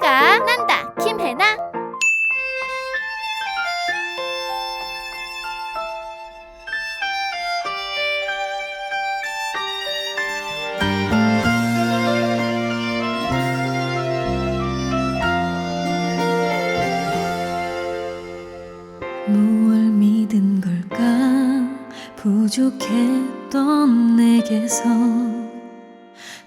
소리가 난다. 김혜나. 무얼 믿은 걸까 부족했던 내게서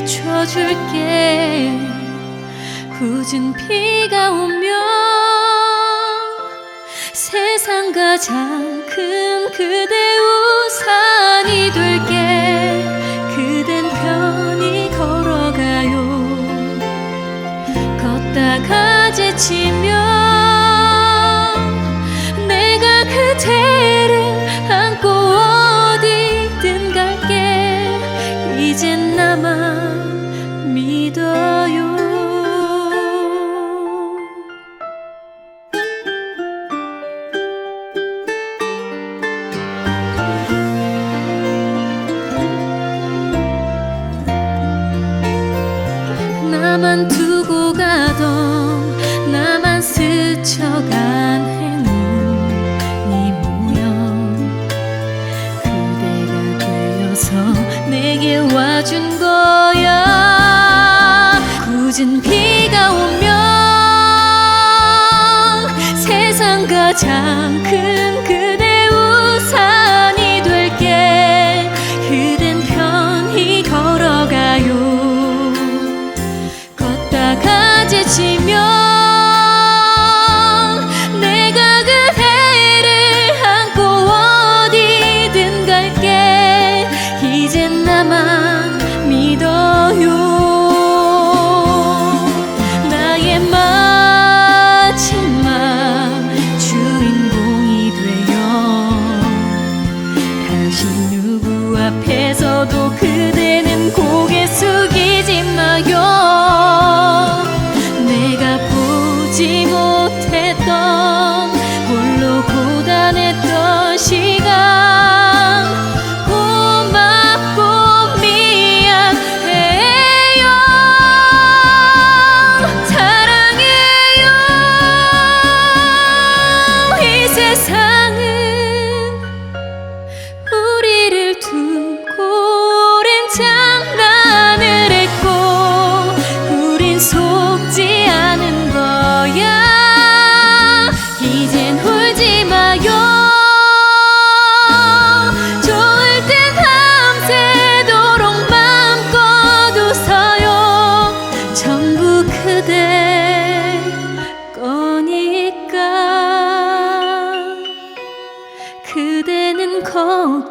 비춰줄게. 굳은 비가 오면 세상 가장 큰 그대 우산이 될게. 그댄 편히 걸어가요. 걷다가 지치 믿어요 나만 두고 가던 나만 스쳐간 굳은 비가 오면 세상 가장 큰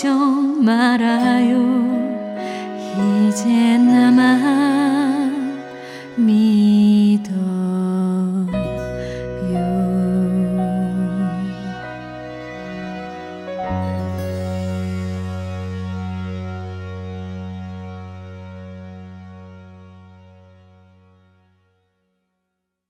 걱정 말아요. 이제 나만